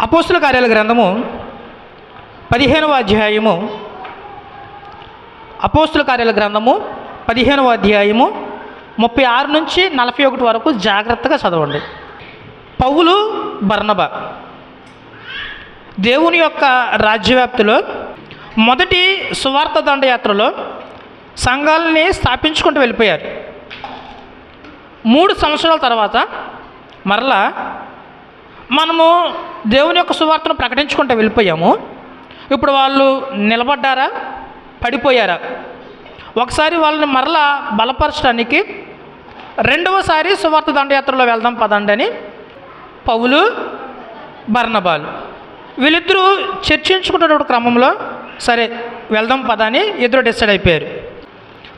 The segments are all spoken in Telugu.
అపోస్తుల కార్యాల గ్రంథము పదిహేనవ అధ్యాయము. అపోస్తుల కార్యాల గ్రంథము పదిహేనవ అధ్యాయము ముప్పై ఆరు నుంచి నలభై ఒకటి వరకు జాగ్రత్తగా చదవండి. పౌలు బర్ణబ దేవుని యొక్క రాజ్యవ్యాప్తిలో మొదటి సువార్త దండయాత్రలో సంఘాలని స్థాపించుకుంటూ వెళ్ళిపోయారు. మూడు సంవత్సరాల తర్వాత మరలా మనము దేవుని యొక్క సువార్తను ప్రకటించుకుంటూ వెళ్ళిపోయాము. ఇప్పుడు వాళ్ళు నిలబడ్డారా? పడిపోయారా? ఒకసారి వాళ్ళని మరలా బలపరచడానికి రెండవసారి సువార్త దండయాత్రలో వెళ్దాం పదండి అని పౌలు బర్ణబాలు వీళ్ళిద్దరూ చర్చించుకున్నటువంటి క్రమంలో సరే వెళ్దాం పద అని ఇద్దరు డిసైడ్ అయిపోయారు.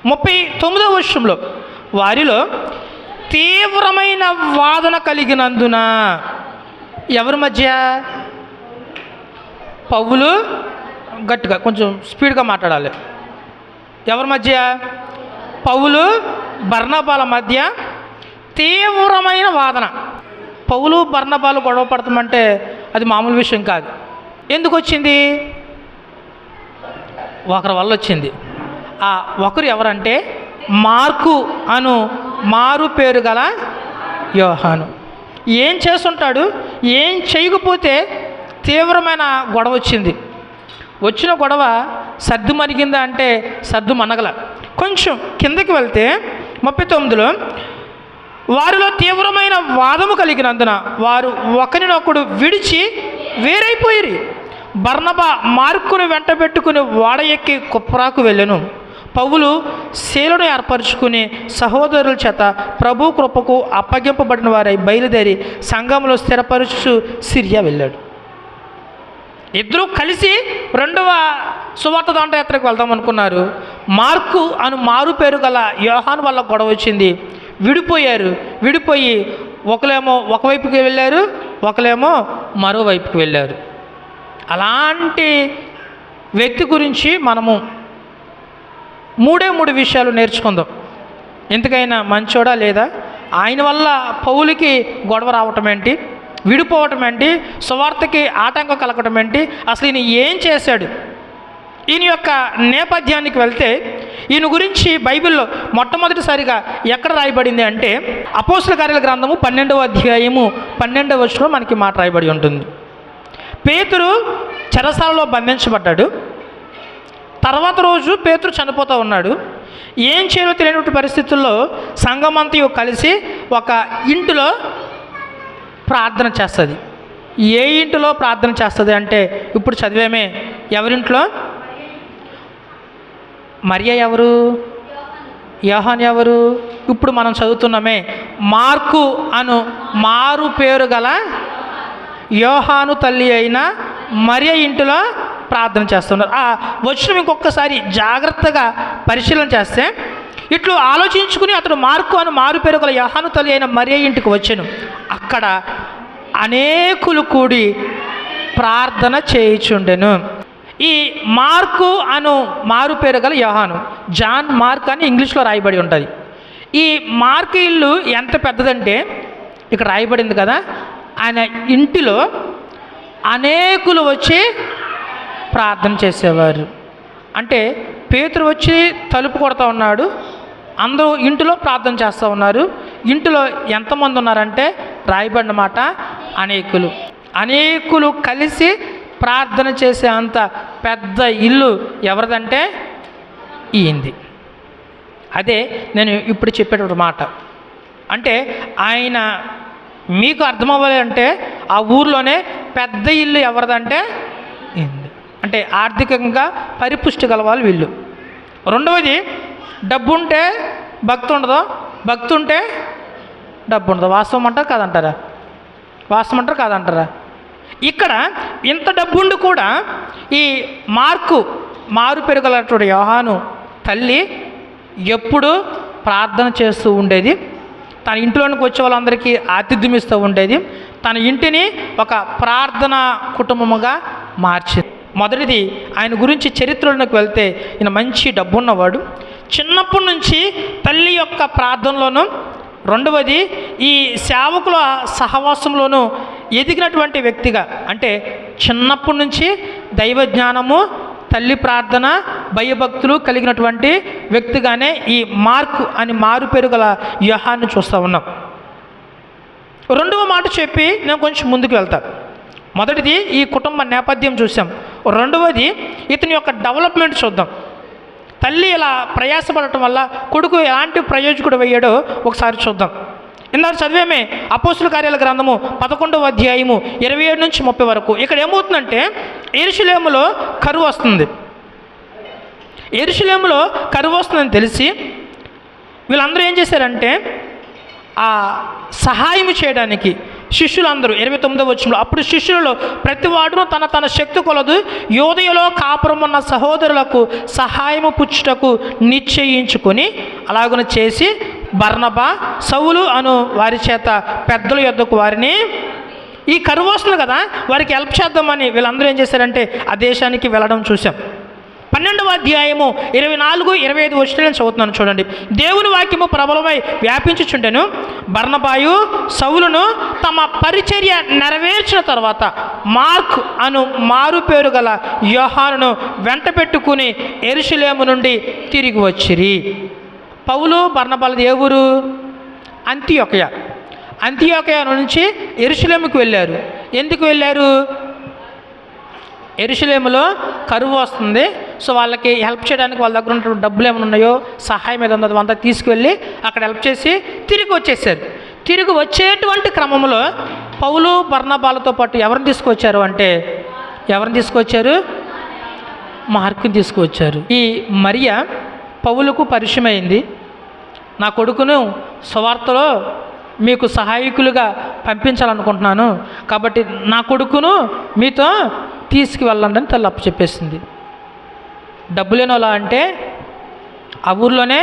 ముప్పై తొమ్మిదవ వర్షంలో వారిలో తీవ్రమైన వాదన కలిగినందున ఎవరి మధ్య? పౌలు? గట్టిగా కొంచెం స్పీడ్గా మాట్లాడాలి. ఎవరి మధ్య? పౌలు బర్ణబాల మధ్య తీవ్రమైన వాదన. పౌలు బర్ణబాలు గొడవ పడతామంటే అది మామూలు విషయం కాదు. ఎందుకు వచ్చింది ఒకరి వల్ల వచ్చింది ఆ ఒకరు ఎవరంటే? మార్కు అను మారు పేరు గల యోహాను. ఏం చేస్తుంటాడు? ఏం చేయకపోతే తీవ్రమైన గొడవ వచ్చింది. వచ్చిన గొడవ సర్దు మరిగిందా అంటే సర్దు మనగల. కొంచెం కిందకి వెళ్తే ముప్పై తొమ్మిదిలో వారిలో తీవ్రమైన వాదము కలిగినందున వారు ఒకరినొకడు విడిచి వేరైపోయిరి. బర్ణబ మార్కును వెంట పెట్టుకుని వాడ ఎక్కి కుప్రాకు వెళ్ళను. పౌలు శీలను ఏర్పరచుకుని సహోదరుల చేత ప్రభు కృపకు అప్పగింపబడిన వారై బయలుదేరి సంఘంలో స్థిరపరుచు సిరియా వెళ్ళాడు. ఇద్దరూ కలిసి రెండవ సువార్త దండయాత్రకు వెళ్దాం అనుకున్నారు. మార్కు అను మారు పేరు గల యోహాన్ వల్ల గొడవ వచ్చింది. విడిపోయారు. విడిపోయి ఒకలేమో ఒకవైపుకి వెళ్ళారు ఒకలేమో మరోవైపుకి వెళ్ళారు. అలాంటి వ్యక్తి గురించి మనము మూడే మూడు విషయాలు నేర్చుకుందాం. ఎందుకైనా మంచోడా లేదా? ఆయన వల్ల పౌలకి గొడవ రావటం ఏంటి? విడిపోవటం ఏంటి? సువార్తకి ఆటంకం కలగటం ఏంటి? అసలు ఈయన ఏం చేశాడు? ఈయన యొక్క నేపథ్యానికి వెళ్తే ఈయన గురించి బైబిల్లో మొట్టమొదటిసారిగా ఎక్కడ రాయబడింది అంటే అపోస్తుల కార్యాల గ్రంథము పన్నెండవ అధ్యాయము పన్నెండవ వర్షంలో మనకి మాట రాయబడి ఉంటుంది. పేతురు చెరసాలలో బంధించబడ్డాడు. తర్వాత రోజు పేతురు చనిపోతూ ఉన్నాడు. ఏం చేయాలో తెలియనటువంటి పరిస్థితుల్లో సంఘమంతయు కలిసి ఒక ఇంటిలో ప్రార్థన చేస్తుంది. ఏ ఇంటిలో ప్రార్థన చేస్తుంది అంటే ఇప్పుడు చదివేమే ఎవరింట్లో? మరియ ఎవరు? యోహాన్ ఎవరు? ఇప్పుడు మనం చదువుతున్నామే మార్కు అను మారు పేరు గల యోహాను తల్లి అయిన మరియ ఇంటిలో ప్రార్థన చేస్తున్నారు. ఆ వచ్చిన ఇంకొకసారి జాగ్రత్తగా పరిశీలన చేస్తే ఇట్లు ఆలోచించుకుని అతడు మార్కు అని మారు పేరు గల యహాను తల్లి అయిన మరే ఇంటికి వచ్చాను. అక్కడ అనేకులు కూడి ప్రార్థన చేయుచుండెను. ఈ మార్కు అను మారు పేరు గల యోహాను జాన్ మార్క్ అని ఇంగ్లీష్లో రాయబడి ఉంటుంది. ఈ మార్క్ ఇల్లు ఎంత పెద్దదంటే ఇక్కడ రాయబడింది కదా ఆయన ఇంటిలో అనేకులు వచ్చి ప్రార్థన చేసేవారు. అంటే పేతురు వచ్చి తలుపు కొడతా ఉన్నాడు. అందరూ ఇంటిలో ప్రార్థన చేస్తూ ఉన్నారు. ఇంటిలో ఎంతమంది ఉన్నారంటే రాయబడిన మాట అనేకులు. అనేకులు కలిసి ప్రార్థన చేసే అంత పెద్ద ఇల్లు ఎవరిదంటే ఈయింది అదే నేను ఇప్పుడు చెప్పేటప్పుడు మాట. అంటే ఆయన మీకు అర్థమవ్వాలి అంటే ఆ ఊర్లోనే పెద్ద ఇల్లు ఎవరిదంటే ఈయింది అంటే ఆర్థికంగా పరిపుష్టి గల వాళ్ళు. వీళ్ళు రెండవది డబ్బు ఉంటే భక్తి ఉండదు భక్తి ఉంటే డబ్బు ఉండదు వాస్తవం అంటారు కాదంటారా? వాస్తవం అంటారు కాదంటారా? ఇక్కడ ఇంత డబ్బుండి కూడా ఈ మార్కు మారు పెరుగలటువంటి యోహాను తల్లి ఎప్పుడు ప్రార్థన చేస్తూ ఉండేది. తన ఇంట్లోనికి వచ్చే వాళ్ళందరికీ ఆతిథ్యం ఇస్తూ ఉండేది. తన ఇంటిని ఒక ప్రార్థన కుటుంబముగా మార్చింది. మొదటిది ఆయన గురించి చరిత్రలోకి వెళ్తే ఈయన మంచి డబ్బున్నవాడు. చిన్నప్పటి నుంచి తల్లి యొక్క ప్రార్థనలోను రెండవది ఈ సేవకుల సహవాసంలోనూ ఎదిగినటువంటి వ్యక్తిగా అంటే చిన్నప్పటి నుంచి దైవ జ్ఞానము తల్లి ప్రార్థన భయభక్తులు కలిగినటువంటి వ్యక్తిగానే ఈ మార్క్ అని మారు పేరు గల వ్యూహాన్ని చూస్తూ ఉన్నాం. రెండవ మాట చెప్పి నేను కొంచెం ముందుకు వెళ్తాను మొదటిది ఈ కుటుంబ నేపథ్యం చూసాం రెండవది ఇతని యొక్క డెవలప్మెంట్ చూద్దాం. తల్లి ఇలా ప్రయాసపడటం వల్ల కొడుకు ఎలాంటి ప్రయోజకుడు అయ్యాడో ఒకసారి చూద్దాం. ఇందాక చదివేమే అపోసుల కార్యాల గ్రంథము పదకొండవ అధ్యాయము ఇరవై ఏడు నుంచి ముప్పై వరకు. ఇక్కడ ఏమవుతుందంటే ఎరుషులేములో కరువు వస్తుంది. ఎరుషులేములో కరువు వస్తుందని తెలిసి వీళ్ళందరూ ఏం చేశారంటే ఆ సహాయం చేయడానికి శిష్యులందరూ ఇరవై తొమ్మిదో వచ్చంలో అప్పుడు శిష్యులలో ప్రతి తన తన శక్తి కొలదు యోధయలో కాపురం ఉన్న సహోదరులకు సహాయము పుచ్చుటకు నిశ్చయించుకొని అలాగున చేసి బర్ణబా సవులు అను వారి చేత పెద్దల యొద్దకు వారిని ఈ కరువు వస్తుంది కదా వారికి హెల్ప్ చేద్దామని వీళ్ళందరూ ఏం చేశారంటే ఆ దేశానికి వెళ్ళడం చూసాం పన్నెండవ అధ్యాయము ఇరవై నాలుగు ఇరవై ఐదు వచ్చిన నేను చదువుతున్నాను చూడండి. దేవుని వాక్యము ప్రబలమై వ్యాపించుచుండెను బర్ణబాయు సౌలును తమ పరిచర్య నెరవేర్చిన తర్వాత మార్క్ అను మారు పేరు గల వ్యూహాలను వెంట పెట్టుకుని ఎరుషులేము నుండి తిరిగి వచ్చిరి. పౌలు బర్ణబాలది ఏ ఊరు? అంత్యొకయ. అంత్యోకయ నుంచి ఎరుషులేముకు వెళ్ళారు. ఎందుకు వెళ్ళారు? ఎరుషులేములో కరువు వస్తుంది. సో వాళ్ళకి హెల్ప్ చేయడానికి వాళ్ళ దగ్గర ఉన్న డబ్బులు ఏమైనా ఉన్నాయో సహాయం ఏదో ఉందో అంతా తీసుకువెళ్ళి అక్కడ హెల్ప్ చేసి తిరిగి వచ్చేసారు. తిరిగి వచ్చేటువంటి క్రమంలో పౌలు బర్ణబాలతో పాటు ఎవరిని తీసుకొచ్చారు అంటే ఎవరిని తీసుకొచ్చారు మార్కుని తీసుకువచ్చారు. ఈ మరియ పౌలకు పరిచయమైంది. నా కొడుకును సువార్తలో మీకు సహాయకులుగా పంపించాలనుకుంటున్నాను. కాబట్టి నా కొడుకును మీతో తీసుకువెళ్ళండి అని తల్లి అప్పు చెప్పేసింది డబ్బు లేనోలా అంటే ఆ ఊర్లోనే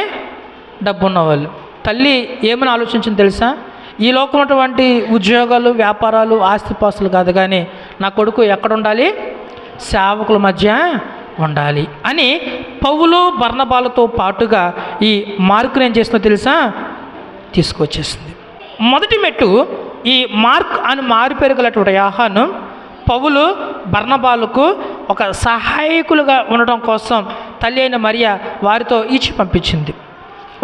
డబ్బు ఉన్నవాళ్ళు తల్లి ఏమని ఆలోచించింది తెలుసా? ఈ లోకం ఉన్నటువంటి ఉద్యోగాలు వ్యాపారాలు ఆస్తిపాస్తులు కాదు కానీ నా కొడుకు ఎక్కడ ఉండాలి సేవకుల మధ్య ఉండాలి అని పౌలు బర్ణబాలతో పాటుగా ఈ మార్కుని ఏం చేస్తుందో తెలుసా? తీసుకొచ్చేసింది మొదటి మెట్టు ఈ మార్క్ అని మారు పెరుగలటువంటి యాహాను పౌలు బర్ణబాలకు ఒక సహాయకులుగా ఉండటం కోసం తల్లి అయిన మరియ వారితో ఇచ్చి పంపించింది.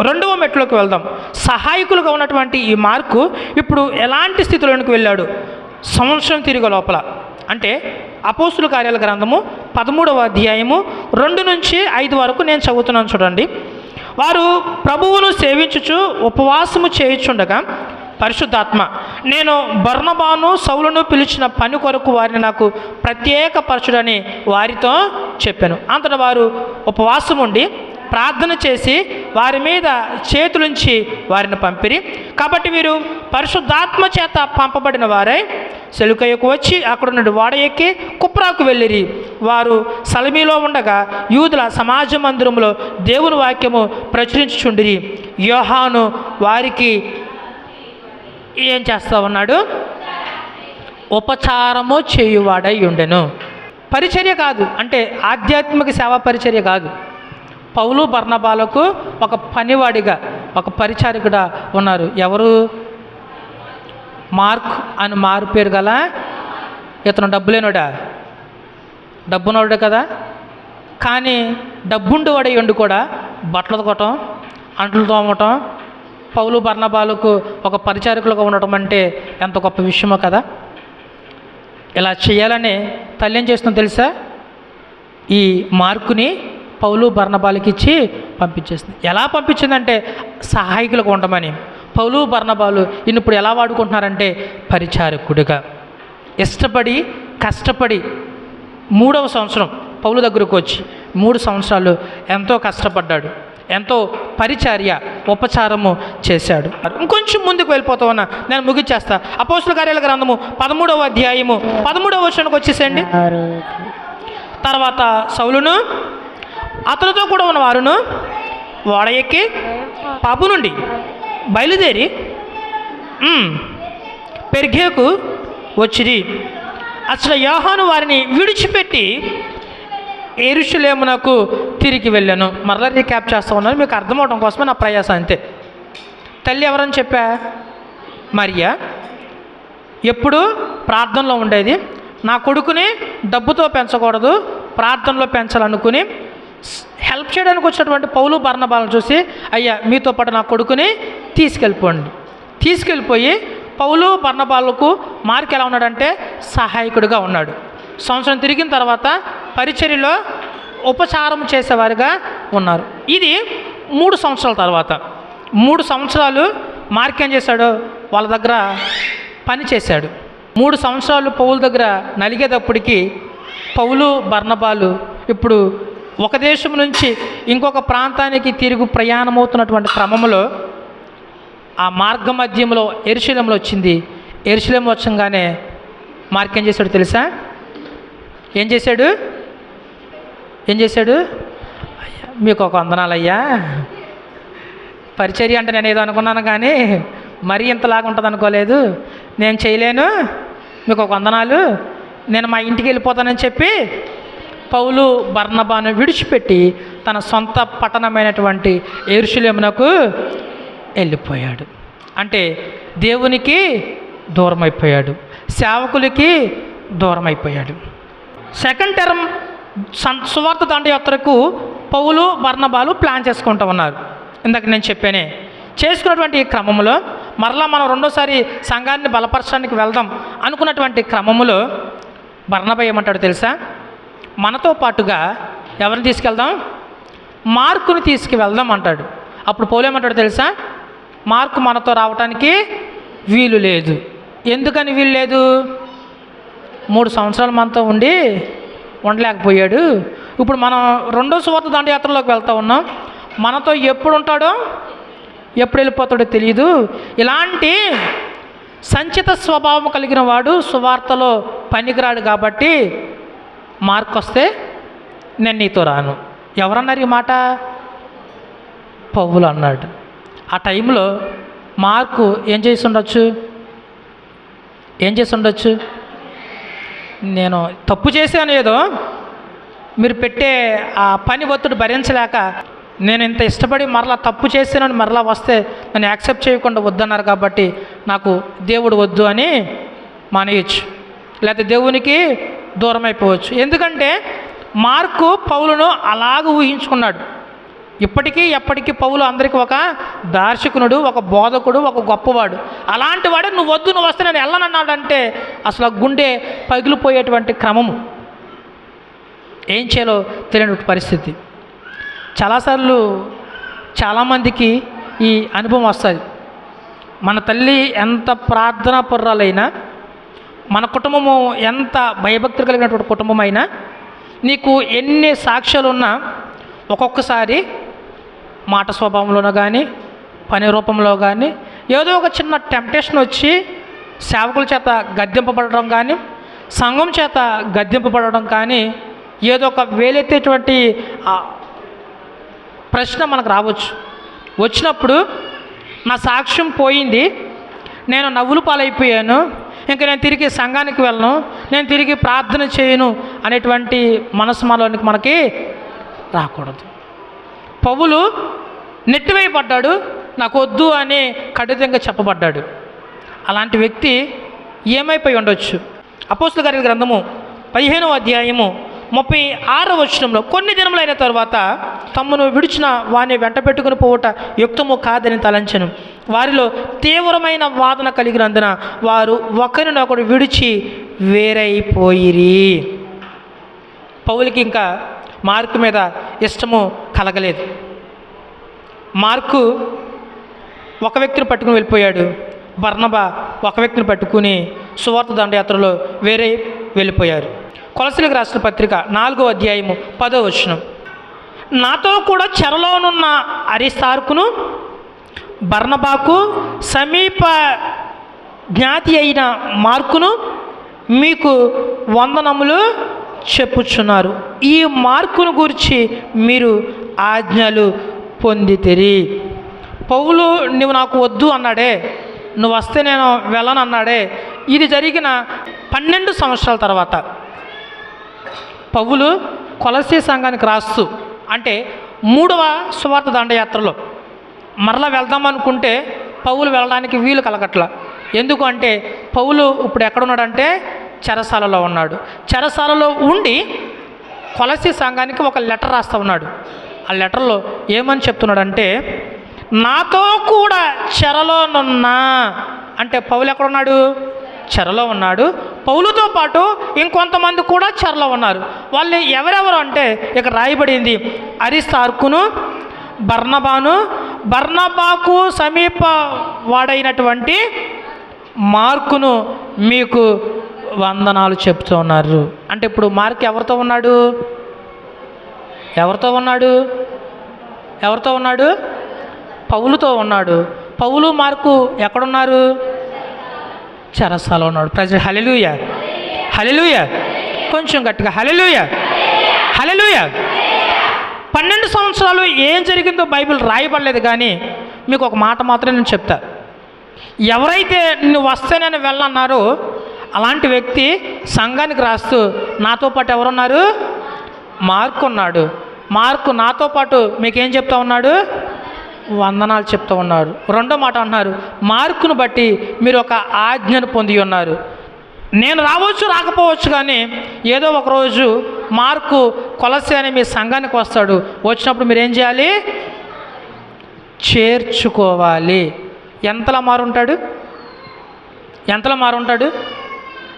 రెండవ మెట్లోకి వెళ్దాం. సహాయకులుగా ఉన్నటువంటి ఈ మార్కు ఇప్పుడు ఎలాంటి స్థితిలోనికి వెళ్ళాడు? సంవత్సరం తిరిగి లోపల. అంటే అపోస్తుల కార్యాల గ్రంథము పదమూడవ అధ్యాయము రెండు నుంచి ఐదు వరకు నేను చదువుతున్నాను చూడండి. వారు ప్రభువును సేవించుచు ఉపవాసము చేయుచుండగా పరిశుద్ధాత్మ. నేను బర్ణబాను సౌలను పిలిచిన పని కొరకు వారిని నాకు ప్రత్యేక పరచుడని వారితో చెప్పాను. అంతట వారు ఉపవాసం ఉండి ప్రార్థన చేసి వారి మీద చేతులుంచి వారిని పంపిరి. కాబట్టి వీరు పరిశుద్ధాత్మ చేత పంపబడిన వారై సెలుకయ్యకు వచ్చి అక్కడ నుండి వాడ ఎక్కి కుప్రాకు వెళ్ళిరి. వారు సలమీలో ఉండగా యూదుల సమాజ మందిరంలో దేవుని వాక్యము ప్రచురించుచుండిరి. యోహాను వారికి ఏం చేస్తా ఉన్నాడు ఉపచారము చేయువాడై ఉండెను. పరిచర్య కాదు. అంటే ఆధ్యాత్మిక సేవా పరిచర్య కాదు. పౌలు బర్ణబాలకు ఒక పనివాడిగా ఒక పరిచారికుడా ఉన్నారు. ఎవరు? మార్క్ అని మారు పేరు గల ఇతను డబ్బులేనుడా? డబ్బునోడు కదా. కానీ డబ్బుండి ఉండి కూడా బట్టలు ఉతకటం అంట్లు తోమటం పౌలు బర్ణబాలకు ఒక పరిచారకులుగా ఉండటం అంటే ఎంత గొప్ప విషయమో కదా? ఇలా చేయాలని తల్లి ఏం చేస్తుందో తెలుసా? ఈ మార్కుని పౌలు బర్ణబాలకి ఇచ్చి పంపించేస్తుంది. ఎలా పంపించిందంటే సహాయకులుగా ఉండమని. పౌలు బర్ణబాలు ఇప్పుడు ఎలా వాడుకుంటున్నారంటే పరిచారకుడిగా. ఇష్టపడి కష్టపడి మూడవ సంవత్సరం పౌలు దగ్గరకు వచ్చి మూడు సంవత్సరాలు ఎంతో కష్టపడ్డాడు. ఎంతో పరిచర్య ఉపచారము చేశాడు. ఇంకొంచెం ముందుకు వెళ్ళిపోతా ఉన్నా నేను ముగిచ్చేస్తా. అపోసుల కార్యాల గ్రంథము పదమూడవ అధ్యాయము పదమూడవ వర్షానికి వచ్చేసేయండి. తర్వాత సౌలును అతనితో కూడా ఉన్న వారును ఓడ ఎక్కి పాపు నుండి బయలుదేరి పెరిగేకు పెర్గేకు వచ్చిరి. అసలు యోహాను వారిని విడిచిపెట్టి ఎరుషులేమునకు తిరిగి వెళ్ళాను. మరలా రీక్యాప్ చేస్తా ఉన్నాను. మీకు అర్థమవడం కోసమే నా ప్రయాస అంతే. తల్లి ఎవరని చెప్పా? మరియా. ఎప్పుడు? ప్రార్థనలో ఉండేది. నా కొడుకుని డబ్బుతో పెంచకూడదు. ప్రార్థనలో పెంచాలనుకుని హెల్ప్ చేయడానికి వచ్చినటువంటి పౌలు బర్ణబాలను చూసి అయ్యా మీతో పాటు నా కొడుకుని తీసుకెళ్ళిపోండి. తీసుకెళ్ళిపోయి పౌలు బర్ణబాలకు మార్క్ ఎలా ఉన్నాడంటే సహాయకుడిగా ఉన్నాడు. సంవత్సరం తిరిగిన తర్వాత పరిచర్యలో ఉపచారం చేసేవారుగా ఉన్నారు. ఇది మూడు సంవత్సరాల తర్వాత. మూడు సంవత్సరాలు మార్కేం చేశాడు? వాళ్ళ దగ్గర పని చేశాడు. మూడు సంవత్సరాలు పౌల దగ్గర నలిగేటప్పటికి పౌలు బర్ణబాలు ఇప్పుడు ఒక దేశం నుంచి ఇంకొక ప్రాంతానికి తిరుగు ప్రయాణమవుతున్నటువంటి క్రమంలో ఆ మార్గ మధ్యంలో ఎరుశలంలో వచ్చింది. ఎరుశలం వచ్చంగానే మార్కేం చేశాడు తెలుసా? ఏం చేశాడు? ఏం చేశాడు? మీకు ఒక వందనాలయ్యా. పరిచర్య అంటే నేను ఏదో అనుకున్నాను కానీ మరీ ఇంతలాగా ఉంటుంది అనుకోలేదు. నేను చేయలేను. మీకు ఒక వందనాలు. నేను మా ఇంటికి వెళ్ళిపోతానని చెప్పి పౌలు బర్ణబాను విడిచిపెట్టి తన సొంత పట్టణమైనటువంటి ఎరుషులేమునకు వెళ్ళిపోయాడు. అంటే దేవునికి దూరమైపోయాడు. సేవకులకి దూరమైపోయాడు. సెకండ్ టర్మ్ సువార్త దండయాత్రకు పౌలు బర్ణబాలు ప్లాన్ చేసుకుంటూ ఉన్నారు. ఇందాక నేను చెప్పానే చేసుకున్నటువంటి క్రమంలో మరలా మనం రెండోసారి సంఘాన్ని బలపరచడానికి వెళ్దాం అనుకున్నటువంటి క్రమంలో బర్ణబా ఏమంటాడు తెలుసా? మనతో పాటుగా ఎవరిని తీసుకెళ్దాం? మార్కుని తీసుకువెళ్దాం అంటాడు. అప్పుడు పౌలు ఏమంటాడు తెలుసా? మార్కు మనతో రావటానికి వీలు లేదు. ఎందుకని వీలు లేదు? మూడు సంవత్సరాలు మనతో ఉండి ఉండలేకపోయాడు. ఇప్పుడు మనం రెండో సువార్త దండయాత్రలోకి వెళ్తూ ఉన్నాం. మనతో ఎప్పుడు ఉంటాడో ఎప్పుడు వెళ్ళిపోతాడో తెలియదు ఇలాంటి సంచిత స్వభావం కలిగిన వాడు సువార్తలో పనికిరాడు కాబట్టి మార్క్ వస్తే నేను నీతో రాను. ఎవరన్నారు ఈ మాట? పౌలు అన్నాడు. ఆ టైంలో మార్కు ఏం చేసి ఉండొచ్చు? ఏం చేసి ఉండొచ్చు? నేను తప్పు చేశాను ఏదో మీరు పెట్టే ఆ పని ఒత్తిడి భరించలేక నేను ఇంత ఇష్టపడి మరలా తప్పు చేశానని మరలా వస్తే నన్ను యాక్సెప్ట్ చేయకుండా వద్దన్నారు కాబట్టి నాకు దేవుడు వద్దు అని మానేయచ్చు. లేకపోతే దేవునికి దూరం అయిపోవచ్చు. ఎందుకంటే మార్కు పౌలును అలాగ ఊహించుకున్నాడు. ఇప్పటికీ ఎప్పటికీ పౌలు అందరికీ ఒక దార్శకునుడు ఒక బోధకుడు ఒక గొప్పవాడు. అలాంటి వాడు నువ్వు వద్దు నువ్వు వస్తే నేను వెళ్ళనన్నాడంటే అసలు గుండె పగిలిపోయేటువంటి క్రమము. ఏం చేయాలో తెలియని పరిస్థితి. చాలాసార్లు చాలామందికి ఈ అనుభవం వస్తుంది. మన తల్లి ఎంత ప్రార్థనా పుర్రాలైనా మన కుటుంబము ఎంత భయభక్తులు కలిగినటువంటి కుటుంబం అయినా నీకు ఎన్ని సాక్ష్యాలు ఉన్నా ఒక్కొక్కసారి మాట స్వభావంలోనో కానీ పని రూపంలో కానీ ఏదో ఒక చిన్న టెంప్టేషన్ వచ్చి సేవకుల చేత గద్దెంపబడడం కానీ సంఘం చేత గద్దెంపబడడం కానీ ఏదో ఒక వేలెత్తేటువంటి ప్రశ్న మనకు రావచ్చు. వచ్చినప్పుడు నా సాక్ష్యం పోయింది నేను నవ్వులు పాలైపోయాను ఇంకా నేను తిరిగి సంఘానికి వెళ్ళను నేను తిరిగి ప్రార్థన చేయను అనేటువంటి మనసు మనలోనికి మనకి రాకూడదు. పౌలు నెట్టివేయబడ్డాడు నాకు వద్దు అని కఠితంగా చెప్పబడ్డాడు. అలాంటి వ్యక్తి ఏమైపోయి ఉండొచ్చు? అపోస్తుల గారి గ్రంథము పదిహేనవ అధ్యాయము ముప్పై ఆరవ వచనంలో కొన్ని దినములైన తర్వాత తమ్మును విడిచిన వాని వెంట పెట్టుకుని పోవుట యుక్తము కాదని తలంచెను. వారిలో తీవ్రమైన వాదన కలిగినందున వారు ఒకరినొకరు విడిచి వేరైపోయిరి. పౌలకి ఇంకా మార్కు మీద ఇష్టము కలగలేదు. మార్కు ఒక వ్యక్తిని పట్టుకుని వెళ్ళిపోయాడు. బర్ణబా ఒక వ్యక్తిని పట్టుకుని సువార్త దండయాత్రలో వేరే వెళ్ళిపోయారు. కొలసలకు రాసిన పత్రిక నాలుగో అధ్యాయము పదో వచనం. నాతో కూడా చెరలోనున్న అరిస్తార్కును బర్ణబాకు సమీప జ్ఞాతి అయిన మార్కును మీకు వందనములు చెప్పుచున్నారు. ఈ మార్కును గురించి మీరు ఆజ్ఞలు పొందితిరి. పౌలు నువ్వు నాకు వద్దు అన్నాడే. నువ్వు వస్తే నేను వెళ్ళను అన్నాడే. ఇది జరిగిన పన్నెండు సంవత్సరాల తర్వాత పౌలు కొలసీ సంఘానికి రాస్తూ అంటే మూడవ సువార్త దండయాత్రలో మరలా వెళ్దాం అనుకుంటే పౌలు వెళ్ళడానికి వీలు కలగట్ల. ఎందుకు అంటే పౌలు ఇప్పుడు ఎక్కడున్నాడంటే చెరసాలలో ఉన్నాడు. చెరసాలలో ఉండి కొలసి సంఘానికి ఒక లెటర్ రాస్తా ఉన్నాడు. ఆ లెటర్లో ఏమని చెప్తున్నాడంటే నాతో కూడా చెరలోనున్నా అంటే పౌలు ఎక్కడున్నాడు చెరలో ఉన్నాడు. పౌలుతో పాటు ఇంకొంతమంది కూడా చెరలో ఉన్నారు. వాళ్ళు ఎవరెవరు అంటే ఇక్కడ రాయబడింది అరిస్తార్కును బర్నబాను బర్నబాకు సమీప వాడైనటువంటి మార్కును మీకు వందనాలు చెప్తూ ఉన్నారు. అంటే ఇప్పుడు మార్క్ ఎవరితో ఉన్నాడు? ఎవరితో ఉన్నాడు? ఎవరితో ఉన్నాడు? పౌలుతో ఉన్నాడు. పౌలు మార్కు ఎక్కడున్నారు? చెరసాలో ఉన్నాడు. ప్రజలు హలెలుయ హలెలుయ కొంచెం గట్టిగా. హలెలుయ హలెలుయ పన్నెండు సంవత్సరాలు ఏం జరిగిందో బైబిల్ రాయబడలేదు కానీ మీకు ఒక మాట మాత్రం నేను చెప్తా. ఎవరైతే నువ్వు వస్తే నేను వెళ్ళన్నారో అలాంటి వ్యక్తి సంఘానికి రాస్తూ నాతో పాటు ఎవరున్నారు? మార్కు ఉన్నాడు. మార్కు నాతో పాటు మీకేం చెప్తా ఉన్నాడు? వందనాలు చెప్తూ ఉన్నారు రెండో మాట అన్నారు మార్కును బట్టి మీరు ఒక ఆజ్ఞను పొంది ఉన్నారు. నేను రావచ్చు రాకపోవచ్చు కానీ ఏదో ఒకరోజు మార్కు కొలసి అని మీ సంఘానికి వస్తాడు. వచ్చినప్పుడు మీరు ఏం చేయాలి? చేర్చుకోవాలి. ఎంతలా మారుంటాడు? ఎంతలా మారుంటాడు?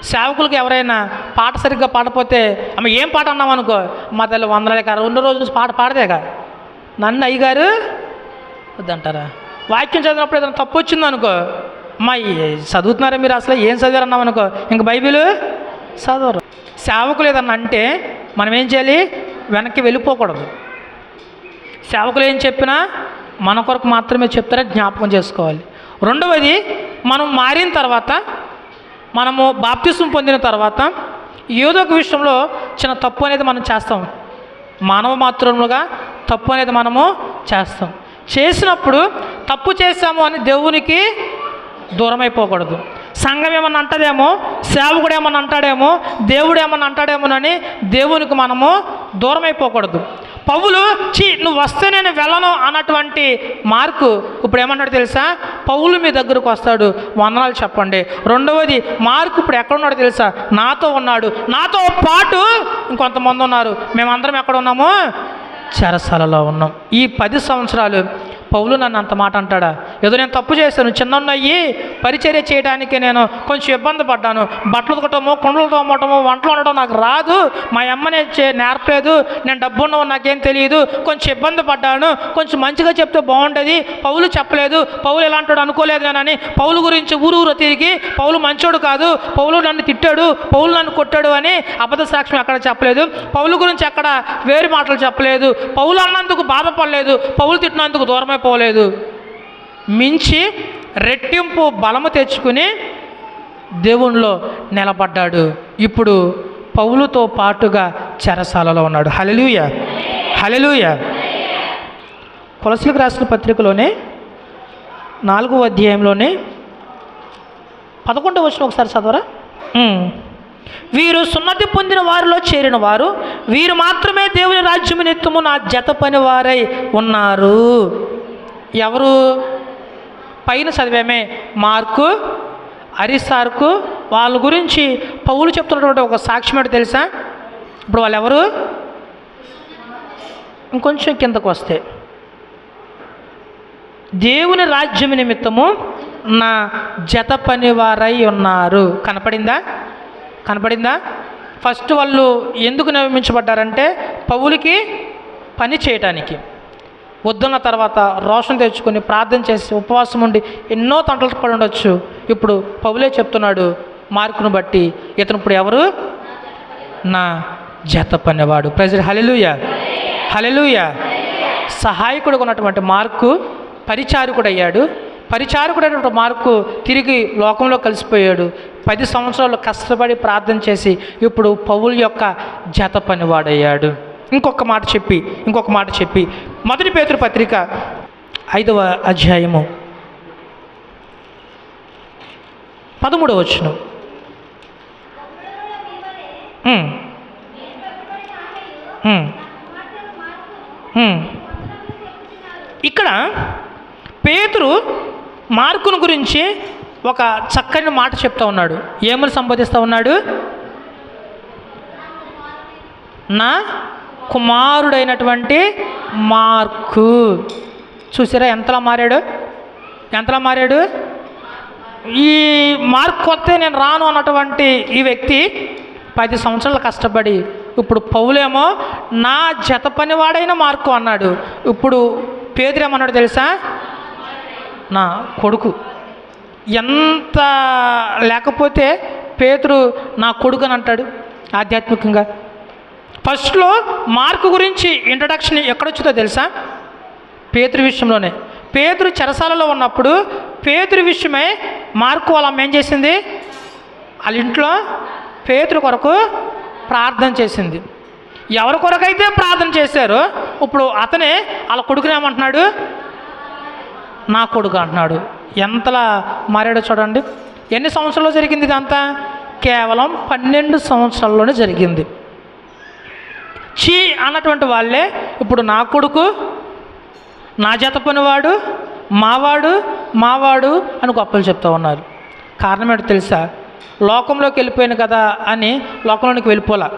సేవకులకు ఎవరైనా పాట సరిగ్గా పాడపోతే ఆమె ఏం పాట అన్నాం అనుకో? మా తల్లి వందల కాదు రెండు రోజుల నుంచి పాట పాడదేగా. నన్ను అయ్యగారు? వద్దంటారా? వాక్యం చదివినప్పుడు ఏదైనా తప్పు వచ్చింది అనుకో అమ్మా ఈ చదువుతున్నారా మీరు అసలు? ఏం చదివారు అన్నాం అనుకో? ఇంక బైబిల్ చదవరు. సేవకులు ఏదన్నా అంటే మనం ఏం చేయాలి? వెనక్కి వెళ్ళిపోకూడదు. సేవకులు ఏం చెప్పినా మన కొరకు మాత్రమే చెప్తారని జ్ఞాపకం చేసుకోవాలి. రెండవది మనం మారిన తర్వాత మనము బాప్తిసం పొందిన తర్వాత ఏదో ఒక విషయంలో చిన్న తప్పు అనేది మనం చేస్తాం. మానవ మాత్రములుగా తప్పు అనేది మనము చేస్తాం. చేసినప్పుడు తప్పు చేశాము అని దేవునికి దూరం అయిపోకూడదు సంఘం ఏమన్నా అంటదేమో సేవకుడు ఏమన్నా అంటాడేమో దేవుడు ఏమన్నా అంటాడేమోనని దేవునికి మనము దూరం అయిపోకూడదు పౌలు చీ నువ్వు వస్తే నేను వెళ్ళను అన్నటువంటి మార్కు ఇప్పుడు ఏమన్నాడు తెలుసా? పౌలు మీ దగ్గరకు వస్తాడు. వందనాలు చెప్పండి. రెండవది మార్కు ఇప్పుడు ఎక్కడున్నాడు తెలుసా? నాతో ఉన్నాడు. నాతో పాటు ఇంకొంతమంది ఉన్నారు. మేమందరం ఎక్కడ ఉన్నాము? చెరసలలో ఉన్నాం. ఈ పది సంవత్సరాలు పౌలు నన్ను అంత మాట అంటాడా? ఏదో నేను తప్పు చేశాను చిన్నయ్యి పరిచర్య చేయడానికి నేను కొంచెం ఇబ్బంది పడ్డాను. బట్టలు ఉతకటము కుండలు తోమటము వంటలు వండటం నాకు రాదు. మా అమ్మనే చే నేర్పలేదు. నేను డబ్బున్నవో నాకేం తెలియదు. కొంచెం ఇబ్బంది పడ్డాను. కొంచెం మంచిగా చెప్తే బాగుంటుంది పౌలు చెప్పలేదు. పౌలు ఎలాంటాడు అనుకోలేదు నేనని పౌలు గురించి ఊరు ఊరు తిరిగి పౌలు మంచోడు కాదు. పౌలు నన్ను తిట్టాడు. పౌలు నన్ను కొట్టాడు అని అబద్ధ సాక్ష్యం ఎక్కడ చెప్పలేదు. పౌలు గురించి ఎక్కడ వేరు మాటలు చెప్పలేదు. పౌలు అన్నందుకు బాధపడలేదు. పౌలు తిట్టినందుకు పోలేదు. మించి రెట్టింపు బలము తెచ్చుకుని దేవునిలో నిలబడ్డాడు. ఇప్పుడు పౌలుతో పాటుగా చెరసాలలో ఉన్నాడు. హలెలూయ హలెలూయ కొలసలకు రాసిన పత్రికలోనే నాలుగో అధ్యాయంలోనే పదకొండవ వచ్చిన ఒకసారి చదవరా? వీరు సున్నతి పొందిన వారిలో చేరిన వారు వీరు మాత్రమే దేవుని రాజ్యము నెత్తుము నా జత పని వారై ఉన్నారు. ఎవరు పైన చదివామే? మార్కు అరిసార్కు. వాళ్ళ గురించి పౌలు చెప్తున్నటువంటి ఒక సాక్ష్యం ఏంటో తెలుసా? ఇప్పుడు వాళ్ళు ఎవరు ఇంకొంచెం కిందకు వస్తే. దేవుని రాజ్యం నిమిత్తము నా జత పనివారై ఉన్నారు. కనపడిందా? కనపడిందా? ఫస్ట్ వాళ్ళు ఎందుకు నియమించబడ్డారంటే పౌలకి పని చేయటానికి. వద్దున్న తర్వాత రోషన్ తెచ్చుకొని ప్రార్థన చేసి ఉపవాసం ఉండి ఎన్నో తంటలు పడి ఉండొచ్చు. ఇప్పుడు పౌలే చెప్తున్నాడు మార్కును బట్టి. ఇతను ఇప్పుడు ఎవరు? నా జత పనివాడు. ప్రజలు హలెలుయ హలెలుయ సహాయకుడుగా ఉన్నటువంటి మార్కు పరిచారకుడు అయ్యాడు పరిచారకుడైనటువంటి మార్కు తిరిగి లోకంలో కలిసిపోయాడు. పది సంవత్సరాలు కష్టపడి ప్రార్థన చేసి ఇప్పుడు పౌలు యొక్క జత పనివాడయ్యాడు. ఇంకొక మాట చెప్పి ఇంకొక మాట చెప్పి. మొదటి పేతురు పత్రిక ఐదవ అధ్యాయము. పదమూడవ వచ్చిన ఇక్కడ పేతురు మార్కును గురించి ఒక చక్కని మాట చెప్తా ఉన్నాడు. ఏమని సంబోధిస్తూ ఉన్నాడు? నా కుమారుడైనటువంటి మార్కు. చూసారా ఎంతలా మారాడు? ఎంతలా మారాడు? ఈ మార్క్ వస్తే నేను రాను అన్నటువంటి ఈ వ్యక్తి పది సంవత్సరాలు కష్టపడి ఇప్పుడు పౌలేమో నా జత పనివాడైన మార్కు అన్నాడు. ఇప్పుడు పేదరేమన్నాడు తెలుసా? నా కొడుకు. ఎంత లేకపోతే పేతురు నా కొడుకు అని అంటాడు ఆధ్యాత్మికంగా. ఫస్ట్లో మార్కు గురించి ఇంట్రడక్షన్ ఎక్కడొచ్చిందో తెలుసా? పేతురు విషయంలోనే. పేతురు చెరసాలలో ఉన్నప్పుడు పేతురు విషయమై మార్కు వాళ్ళ అమ్మ ఏం చేసింది? వాళ్ళ ఇంట్లో పేతురు కొరకు ప్రార్థన చేసింది. ఎవరి కొరకైతే ప్రార్థన చేశారో ఇప్పుడు అతనే వాళ్ళ కొడుకుని ఏమంటున్నాడు? నా కొడుకు అంటున్నాడు. ఎంతలా మారాడో చూడండి. ఎన్ని సంవత్సరాల్లో జరిగింది ఇదంతా? కేవలం పన్నెండు సంవత్సరాల్లోనే జరిగింది. చీ అన్నటువంటి వాళ్ళే ఇప్పుడు నా కొడుకు నా జత పనివాడు మావాడు మావాడు అని గొప్పలు చెప్తూ ఉన్నారు. కారణం ఏంటో తెలుసా? లోకంలోకి వెళ్ళిపోయాను కదా అని లోకంలోనికి వెళ్ళిపోలా.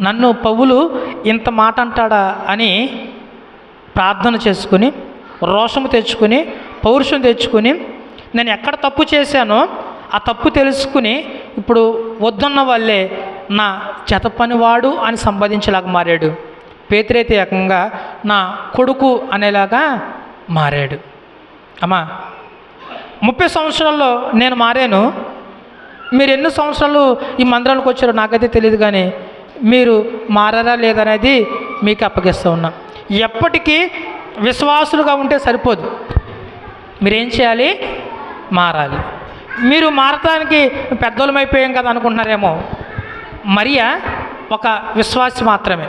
నన్ను పౌలు ఇంత మాట అంటాడా అని ప్రార్థన చేసుకుని రోషము తెచ్చుకుని పౌరుషం తెచ్చుకుని నేను ఎక్కడ తప్పు చేశానో ఆ తప్పు తెలుసుకుని ఇప్పుడు వద్దన్న వాళ్ళే నా చెత పనివాడు అని సంపాదించేలాగా మారాడు. పేతురైతే ఏకంగా నా కొడుకు అనేలాగా మారాడు. అమ్మా ముప్పై సంవత్సరాల్లో నేను మారాను. మీరు ఎన్ని సంవత్సరాలు ఈ మందిరానికి వచ్చారో నాకైతే తెలియదు కానీ మీరు మారారా లేదనేది మీకు అప్పగిస్తూ ఉన్నా. ఎప్పటికీ విశ్వాసులుగా ఉంటే సరిపోదు. మీరేం చేయాలి? మారాలి. మీరు మారటానికి పెద్దోళమైపోయాం కదా అనుకుంటున్నారేమో. మరియా ఒక విశ్వాసి మాత్రమే.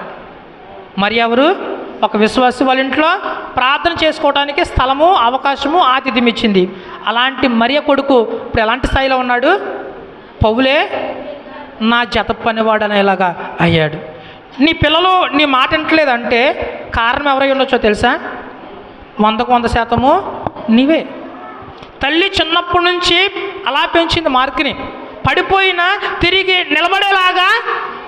మరి ఎవరు? ఒక విశ్వాసి వాళ్ళ ఇంట్లో ప్రార్థన చేసుకోవడానికి స్థలము అవకాశము ఆతిథ్యం ఇచ్చింది. అలాంటి మరియ కొడుకు ఇప్పుడు ఎలాంటి స్థాయిలో ఉన్నాడు? పౌలే నా జత పనివాడు అనేలాగా అయ్యాడు. నీ పిల్లలు నీ మాట వింటలేదంటే కారణం ఎవరై ఉండొచ్చో తెలుసా? వందకు వంద శాతము నీవే. తల్లి చిన్నప్పటి నుంచి అలా పెంచింది మార్కుని. పడిపోయినా తిరిగి నిలబడేలాగా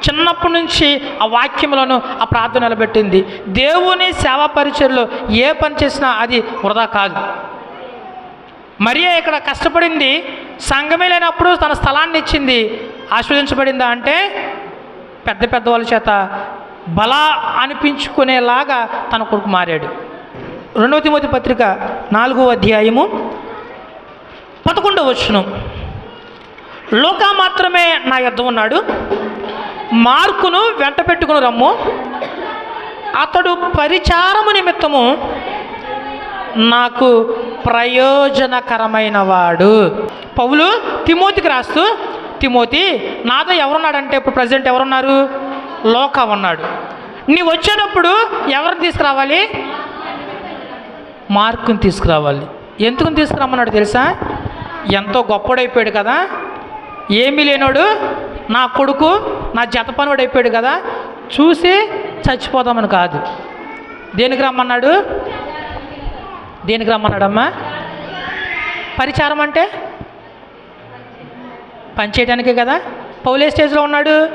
చిన్నప్పటి నుంచి ఆ వాక్యములను ఆ ప్రార్థన నిలబెట్టింది. దేవుని సేవా పరిచయలో ఏ పని చేసినా అది వృధా కాదు. మరియా ఇక్కడ కష్టపడింది సంఘమే లేనప్పుడు తన స్థలాన్ని ఇచ్చింది. ఆస్వాదించబడిందా అంటే పెద్ద పెద్ద వాళ్ళ చేత బలా అనిపించుకునేలాగా తన కొడుకు మారాడు. రెండవ తిమోతి పత్రిక నాలుగో అధ్యాయము పదకొండవ వచ్చును లోకా మాత్రమే నా యుద్ధం ఉన్నాడు మార్కును వెంట పెట్టుకుని రమ్ము. అతడు పరిచారము నిమిత్తము నాకు ప్రయోజనకరమైన వాడు పౌలు తిమోతికి రాస్తూ తిమోతి నాతో ఎవరున్నాడంటే ఇప్పుడు ప్రజెంట్ ఎవరున్నారు? లోక ఉన్నాడు. నీ వచ్చేటప్పుడు ఎవరిని తీసుకురావాలి? మార్కుని తీసుకురావాలి. ఎందుకు తీసుకురమ్మన్నాడు తెలుసా? ఎంతో గొప్పడైపోయాడు కదా. ఏమీ లేనోడు నా కొడుకు నా జత పనుడు అయిపోయాడు కదా చూసి చచ్చిపోదామని కాదు. దేనికి రమ్మన్నాడు? దేనికి రమ్మన్నాడమ్మా? పరిచారం అంటే? పనిచేయడానికే కదా. పౌలే స్టేజ్లో ఉన్నాడు?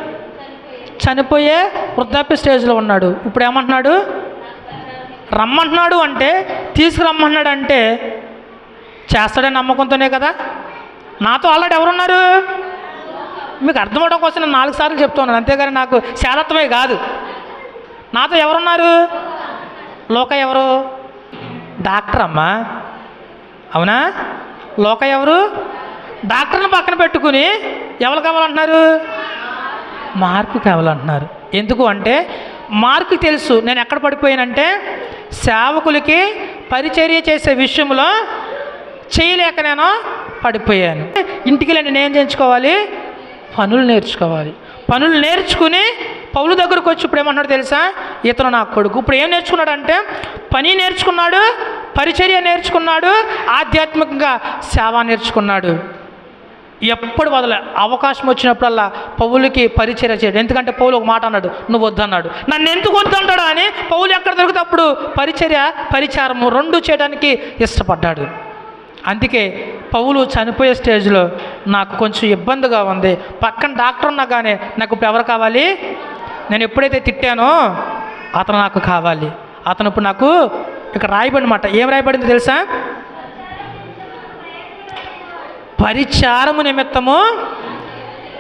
చనిపోయే వృద్ధాప్య స్టేజ్లో ఉన్నాడు. ఇప్పుడు ఏమంటున్నాడు? రమ్మంటున్నాడు అంటే తీసుకురమ్మంటున్నాడు అంటే చేస్తాడని నమ్మకంతోనే కదా. నాతో ఆల్రెడీ ఎవరున్నారు? మీకు అర్థమవడం కోసం నేను నాలుగు సార్లు చెప్తున్నాను. అంతేగాని నాకు శాలత్వమే కాదు. నాతో ఎవరున్నారు? లోక ఎవరు? డాక్టర్ అమ్మా. అవునా? లోక ఎవరు? డాక్టర్ని పక్కన పెట్టుకుని ఎవరు కావాలంటున్నారు? మార్కు కావాలంటున్నారు. ఎందుకు అంటే మార్కు తెలుసు. నేను ఎక్కడ పడిపోయానంటే సేవకులకి పరిచర్య చేసే విషయంలో చేయలేక నేను పడిపోయాను. ఇంటికి వెళ్ళి నేను ఏం చేయించుకోవాలి? పనులు నేర్చుకోవాలి. పనులు నేర్చుకుని పౌలు దగ్గరకు వచ్చి ఇప్పుడు ఏమన్నాడు తెలుసా? ఇతను నా కొడుకు. ఇప్పుడు ఏం నేర్చుకున్నాడు పని నేర్చుకున్నాడు పరిచర్య నేర్చుకున్నాడు ఆధ్యాత్మికంగా సేవ నేర్చుకున్నాడు. ఎప్పుడు వదల అవకాశం వచ్చినప్పుడల్లా పౌలుకి పరిచర్య చేయడు. ఎందుకంటే పౌలు ఒక మాట అన్నాడు నువ్వు వద్దన్నాడు. నన్ను ఎందుకు వద్దంటాడు అని పౌలు ఎక్కడ దొరికితే అప్పుడు పరిచర్య పరిచారము రెండు చేయడానికి ఇష్టపడ్డాడు. అందుకే పౌలు చనిపోయే స్టేజ్లో నాకు కొంచెం ఇబ్బందిగా ఉంది. పక్కన డాక్టర్ ఉన్నా కానీ నాకు ఇప్పుడు ఎవరు కావాలి? నేను ఎప్పుడైతే తిట్టానో అతను నాకు కావాలి. అతను ఇప్పుడు నాకు ఇక్కడ రాయబడినమాట. ఏం రాయబడింది తెలుసా? పరిచారము నిమిత్తము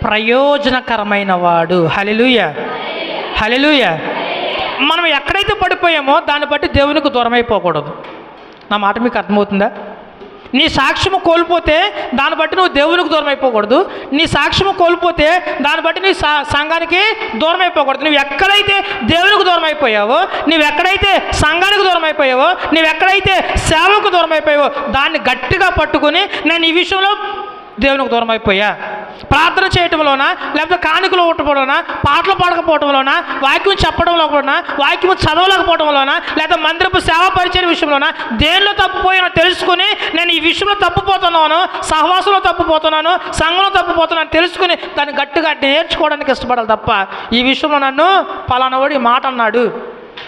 ప్రయోజనకరమైన వాడు హలిలుయ హలిలుయ మనం ఎక్కడైతే పడిపోయామో దాన్ని బట్టి దేవునికి దూరం అయిపోకూడదు నా మాట మీకు అర్థమవుతుందా? నీ సాక్ష్యము కోల్పోతే దాన్ని బట్టి నువ్వు దేవునికి దూరం అయిపోకూడదు. నీ సాక్ష్యము కోల్పోతే దాన్ని బట్టి నీ సా సంఘానికి దూరం అయిపోకూడదు. నువ్వు ఎక్కడైతే దేవునికి దూరం అయిపోయావో నువ్వు ఎక్కడైతే సంఘానికి దూరం అయిపోయావో నువ్వు ఎక్కడైతే సేవకు దూరం అయిపోయావో దాన్ని గట్టిగా పట్టుకుని నేను ఈ విషయంలో దేవునికి దూరం అయిపోయా. ప్రార్థన చేయటంలోన లేకపోతే కానుకలు ఇవ్వటంలోన పాటలు పాడకపోవటంలోన వాక్యం చెప్పడంలోన వాక్యం చదవలేకపోవటంలోన లేదా మందిరపు సేవా పరిచయం విషయంలోన దేనిలో తప్పిపోయినా తెలుసుకుని నేను ఈ విషయంలో తప్పిపోతున్నాను సహవాసంలో తప్పిపోతున్నాను సంఘంలో తప్పిపోతున్నాను తెలుసుకుని దాన్ని గట్టిగా నేర్చుకోవడానికి ఇష్టపడాలి తప్ప ఈ విషయంలో నన్ను పలానవాడు మాట అన్నాడు.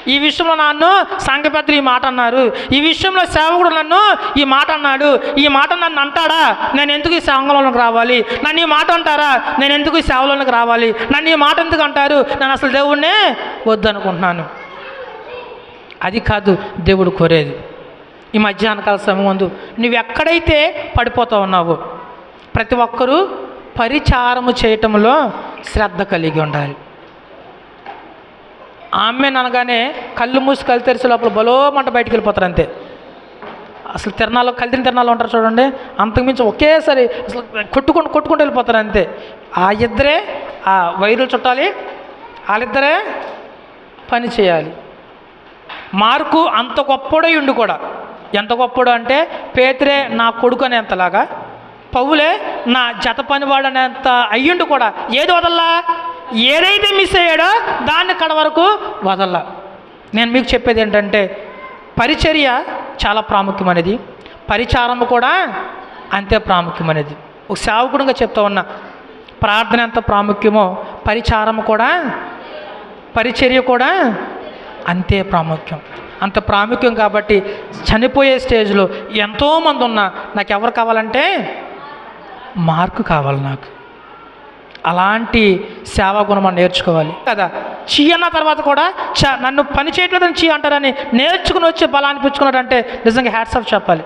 ఈ విషయంలో నన్ను సంఘ పెద్దలు ఈ మాట అన్నారు. ఈ విషయంలో సేవకుడు నన్ను ఈ మాట అన్నాడు. ఈ మాట నన్ను అంటాడా? నేను ఎందుకు ఈ సంఘంలోకి రావాలి? నన్ను ఈ మాట అంటారా? నేను ఎందుకు ఈ సేవలోనికి రావాలి? నన్ను ఈ మాట ఎందుకు అంటారు? నేను అసలు దేవుణ్ణే వద్దనుకుంటున్నాను. అది కాదు దేవుడు కోరేది. ఈ మధ్యాహ్నకాల సమయం నువ్వు ఎక్కడైతే పడిపోతూ ఉన్నావో ప్రతి ఒక్కరూ పరిచారము చేయటంలో శ్రద్ధ కలిగి ఉండాలి. ఆమె అనగానే కళ్ళు మూసి కళ్ళు తెరిచే లోపల బలో మంట బయటికి వెళ్ళిపోతారు అంతే. అసలు తిరణాలు కలిదిన తిరణాలు ఉంటారు చూడండి అంతకుమించి ఒకేసారి అసలు కొట్టుకుంటూ కొట్టుకుంటూ వెళ్ళిపోతారు అంతే. ఆ ఇద్దరే ఆ వైరులు చుట్టాలి వాళ్ళిద్దరే పని చేయాలి. మార్కు అంత గొప్పడై ఉండి కూడా ఎంత గొప్పడు అంటే పేతురే నా కొడుకు అనేంతలాగా పౌలే నా జత పనివాడు అనేంత కూడా. ఏది వదల్లా? ఏదైతే మిస్ అయ్యాడో దాన్ని కడ వరకు వదల్లా. నేను మీకు చెప్పేది ఏంటంటే పరిచర్య చాలా ప్రాముఖ్యమైనది. పరిచారము కూడా అంతే ప్రాముఖ్యమైనది. ఒక సేవకుడుగా చెప్తా ఉన్నా ప్రార్థన ఎంత ప్రాముఖ్యమో పరిచారము కూడా పరిచర్య కూడా అంతే ప్రాముఖ్యం. అంత ప్రాముఖ్యం కాబట్టి చనిపోయే స్టేజ్లో ఎంతోమంది ఉన్నా నాకు ఎవరు కావాలంటే మార్కు కావాలి నాకు. అలాంటి సేవా గుణం మనం నేర్చుకోవాలి. కదా? చీ అన్న తర్వాత కూడా చ నన్ను పని చేయట్లేదని చీ అంటారని నేర్చుకుని వచ్చి బలాన్ని పుచ్చుకున్నాడంటే నిజంగా హ్యాట్స్ ఆఫ్ చెప్పాలి.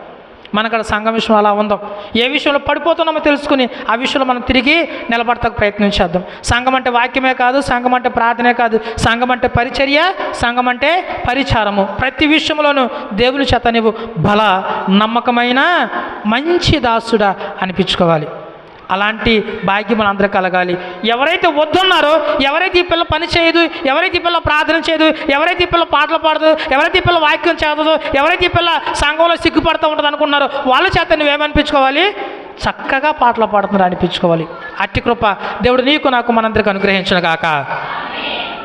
మనకడ సంఘం విషయం అలా ఉందాం? ఏ విషయంలో పడిపోతున్నామో తెలుసుకుని ఆ విషయంలో మనం తిరిగి నిలబడతాకు ప్రయత్నించేద్దాం సంఘం అంటే వాక్యమే కాదు సంఘం అంటే ప్రార్థనే కాదు. సంఘం అంటే పరిచర్య సంఘం అంటే పరిచారము. ప్రతి విషయంలోనూ దేవుని చేత నీవు బల నమ్మకమైన మంచి దాసుడా అనిపించుకోవాలి. అలాంటి భాగ్యం మనందరూ కలగాలి. ఎవరైతే వద్దున్నారో ఎవరైతే ఈ పిల్ల పని చేయదు ఎవరైతే ఈ పిల్ల ప్రార్థన చేయదు ఎవరైతే ఈ పిల్ల పాటలు పాడదు ఎవరైతే ఈ పిల్ల వాక్యం చదవదు ఎవరైతే ఈ పిల్ల సంఘంలో సిగ్గుపడుతూ ఉంటుంది అనుకున్నారో వాళ్ళ చేత నువ్వేమనిపించుకోవాలి? చక్కగా పాటలు పాడుతున్నారు అనిపించుకోవాలి అట్టి కృప దేవుడు నీకు నాకు మనందరికి అనుగ్రహించిన కాక